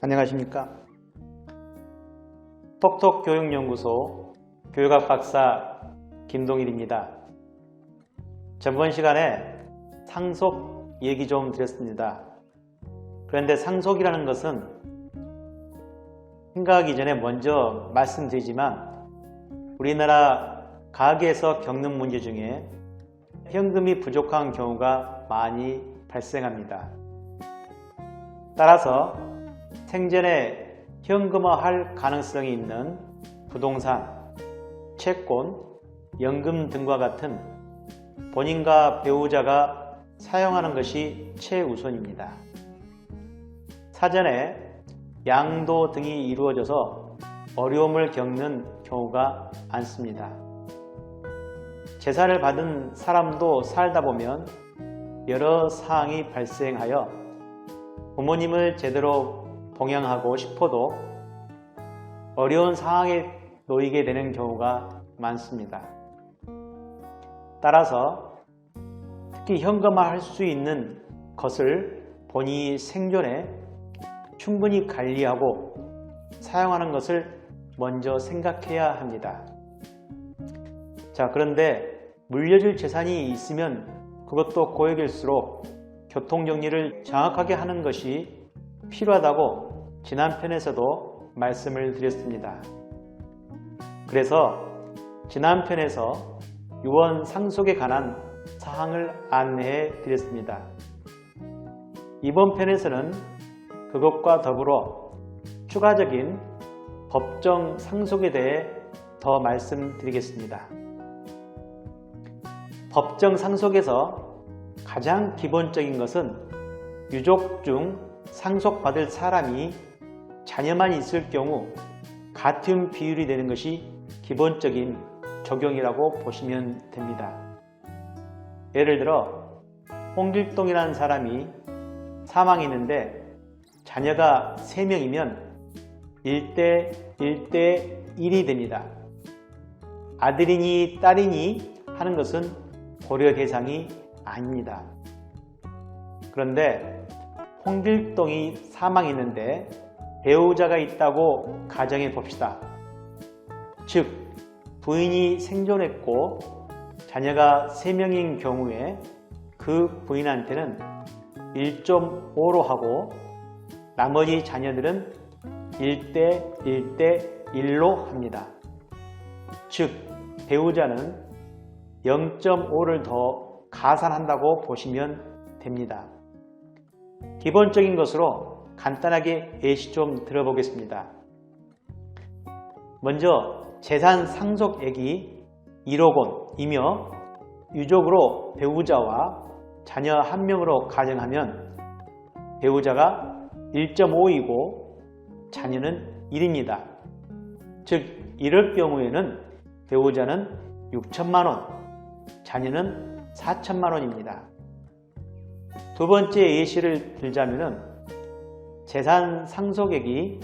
안녕하십니까. 톡톡 교육연구소 교육학 박사 김동일입니다. 전번 시간에 상속 얘기 좀 드렸습니다. 그런데 상속이라는 것은 생각하기 전에 먼저 말씀드리지만 우리나라 가게에서 겪는 문제 중에 현금이 부족한 경우가 많이 발생합니다. 따라서 생전에 현금화할 가능성이 있는 부동산, 채권, 연금 등과 같은 본인과 배우자가 사용하는 것이 최우선입니다. 사전에 양도 등이 이루어져서 어려움을 겪는 경우가 많습니다. 재산을 받은 사람도 살다 보면 여러 사항이 발생하여 부모님을 제대로 봉양하고 싶어도 어려운 상황에 놓이게 되는 경우가 많습니다. 따라서 특히 현금화할 수 있는 것을 본인이 생존에 충분히 관리하고 사용하는 것을 먼저 생각해야 합니다. 자, 그런데 물려줄 재산이 있으면 그것도 고액일수록 교통정리를 정확하게 하는 것이 필요하다고 지난 편에서도 말씀을 드렸습니다. 그래서 지난 편에서 유언 상속에 관한 사항을 안내해 드렸습니다. 이번 편에서는 그것과 더불어 추가적인 법정 상속에 대해 더 말씀드리겠습니다. 법정 상속에서 가장 기본적인 것은 유족 중 상속받을 사람이 자녀만 있을 경우 같은 비율이 되는 것이 기본적인 적용이라고 보시면 됩니다. 예를 들어 홍길동이라는 사람이 사망했는데 자녀가 3명이면 1대 1대 1이 됩니다. 아들이니 딸이니 하는 것은 고려 대상이 아닙니다. 그런데 홍길동이 사망했는데 배우자가 있다고 가정해 봅시다. 즉 부인이 생존했고 자녀가 3명인 경우에 그 부인한테는 1.5로 하고 나머지 자녀들은 1대 1대 1로 합니다. 즉 배우자는 0.5를 더 가산한다고 보시면 됩니다. 기본적인 것으로 간단하게 예시 좀 들어보겠습니다. 먼저 재산 상속액이 1억 원이며 유족으로 배우자와 자녀 한 명으로 가정하면 배우자가 1.5이고 자녀는 1입니다. 즉 이럴 경우에는 배우자는 6천만 원, 자녀는 4천만 원입니다. 두 번째 예시를 들자면 재산 상속액이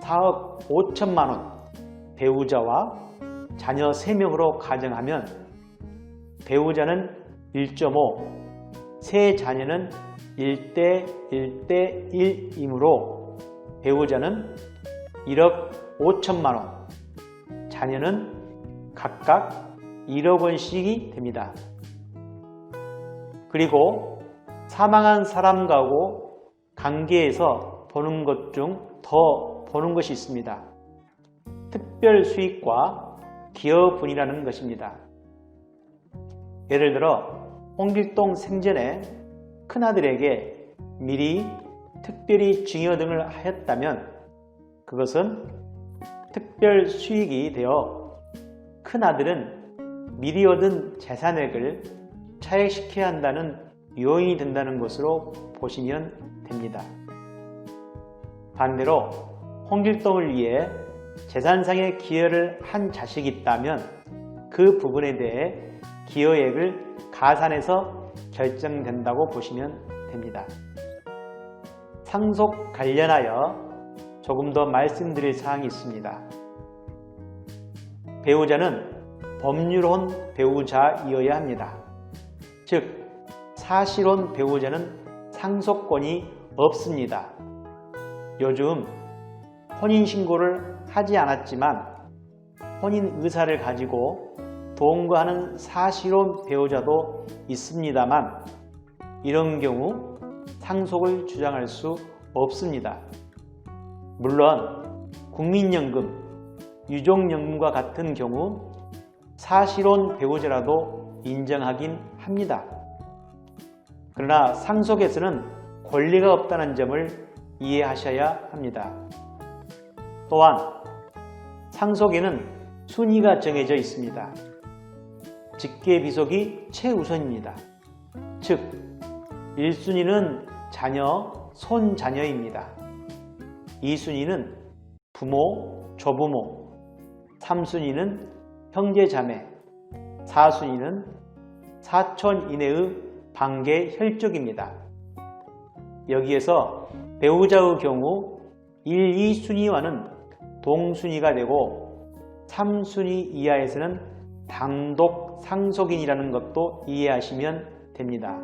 4억 5천만 원 배우자와 자녀 3명으로 가정하면 배우자는 1.5, 세 자녀는 1대 1대 1이므로 배우자는 1억 5천만 원, 자녀는 각각 1억 원씩이 됩니다. 그리고 사망한 사람과고 관계에서 보는 것 중더 보는 것이 있습니다. 특별 수익과 기여분이라는 것입니다. 예를 들어 홍길동 생전에 큰아들에게 미리 특별히 증여 등을 하였다면 그것은 특별 수익이 되어 큰아들은 미리 얻은 재산액을 차액시켜야 한다는 요인이 된다는 것으로 보시면 됩니다. 반대로 홍길동을 위해 재산상의 기여를 한 자식이 있다면 그 부분에 대해 기여액을 가산해서 결정된다고 보시면 됩니다. 상속 관련하여 조금 더 말씀드릴 사항이 있습니다. 배우자는 법률혼 배우자이어야 합니다. 즉, 사실혼 배우자는 상속권이 없습니다. 요즘 혼인신고를 하지 않았지만 혼인 의사를 가지고 동거하는 사실혼 배우자도 있습니다만 이런 경우 상속을 주장할 수 없습니다. 물론 국민연금, 유족연금과 같은 경우 사실혼 배우자라도 인정하긴 합니다. 그러나 상속에서는 권리가 없다는 점을 이해하셔야 합니다. 또한 상속에는 순위가 정해져 있습니다. 직계 비속이 최우선입니다. 즉 1순위는 자녀, 손자녀입니다. 2순위는 부모, 조부모, 3순위는 형제 자매, 4순위는 사촌 이내의 반계 혈족입니다. 여기에서 배우자의 경우 1, 2순위와는 동순위가 되고 3순위 이하에서는 단독 상속인이라는 것도 이해하시면 됩니다.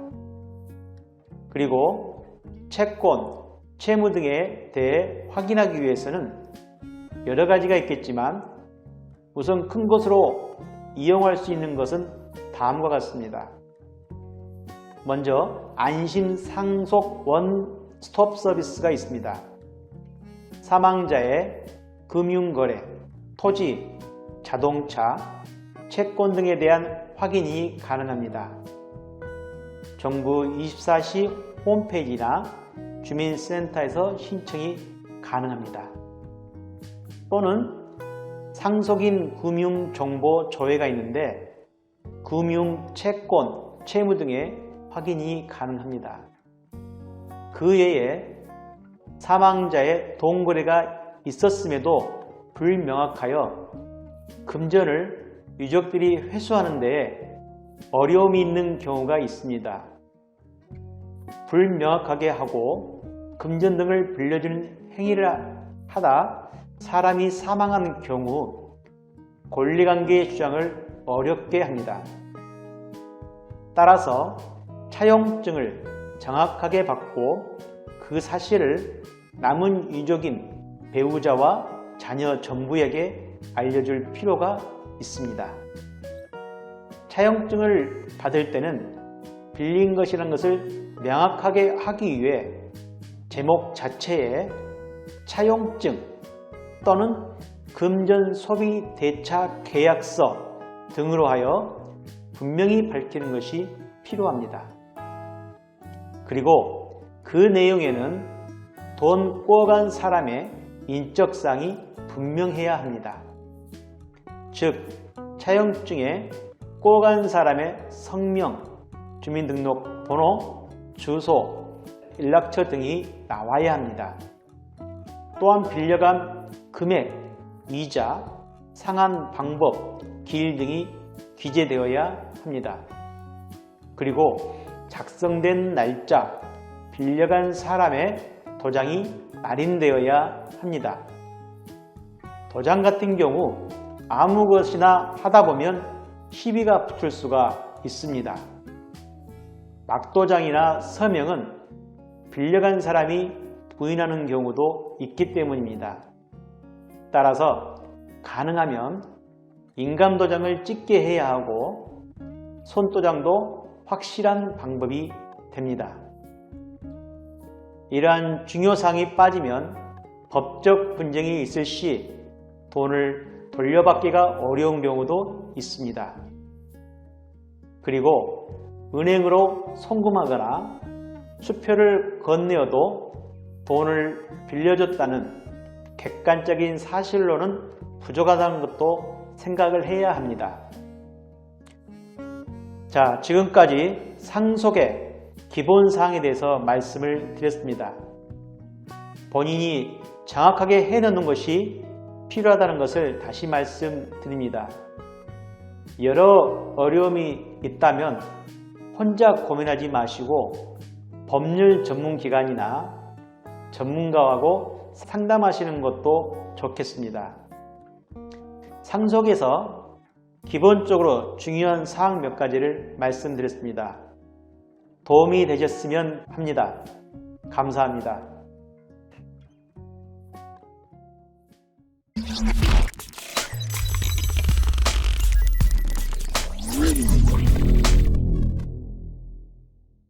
그리고 채권, 채무 등에 대해 확인하기 위해서는 여러 가지가 있겠지만 우선 큰 것으로 이용할 수 있는 것은 다음과 같습니다. 먼저 안심 상속 원 스톱 서비스가 있습니다. 사망자의 금융거래, 토지, 자동차, 채권 등에 대한 확인이 가능합니다. 정부 24시 홈페이지나 주민센터에서 신청이 가능합니다. 또는 상속인 금융 정보 조회가 있는데 금융, 채권, 채무 등의 확인이 가능합니다. 그 외에 사망자의 동거래가 있었음에도 불명확하여 금전을 유족들이 회수하는 데 어려움이 있는 경우가 있습니다. 불명확하게 하고 금전 등을 빌려주는 행위를 하다 사람이 사망한 경우 권리관계의 주장을 어렵게 합니다. 따라서 차용증을 정확하게 받고 그 사실을 남은 유족인 배우자와 자녀 전부에게 알려줄 필요가 있습니다. 차용증을 받을 때는 빌린 것이라는 것을 명확하게 하기 위해 제목 자체에 차용증 또는 금전 소비 대차 계약서 등으로 하여 분명히 밝히는 것이 필요합니다. 그리고 그 내용에는 돈 꿔간 사람의 인적사항이 분명해야 합니다. 즉, 차용증에 꿔간 사람의 성명, 주민등록번호, 주소, 연락처 등이 나와야 합니다. 또한 빌려간 금액, 이자, 상환 방법, 기일 등이 기재되어야 합니다. 그리고 작성된 날짜, 빌려간 사람의 도장이 날인되어야 합니다. 도장 같은 경우 아무 것이나 하다 보면 시비가 붙을 수가 있습니다. 막도장이나 서명은 빌려간 사람이 부인하는 경우도 있기 때문입니다. 따라서 가능하면 인감도장을 찍게 해야 하고 손도장도 확실한 방법이 됩니다. 이러한 중요사항이 빠지면 법적 분쟁이 있을 시 돈을 돌려받기가 어려운 경우도 있습니다. 그리고 은행으로 송금하거나 수표를 건네어도 돈을 빌려줬다는 객관적인 사실로는 부족하다는 것도 생각을 해야 합니다. 자, 지금까지 상속의 기본 사항에 대해서 말씀을 드렸습니다. 본인이 정확하게 해놓는 것이 필요하다는 것을 다시 말씀드립니다. 여러 어려움이 있다면 혼자 고민하지 마시고 법률 전문 기관이나 전문가하고 상담하시는 것도 좋겠습니다. 상속에서 기본적으로 중요한 사항 몇 가지를 말씀드렸습니다. 도움이 되셨으면 합니다. 감사합니다.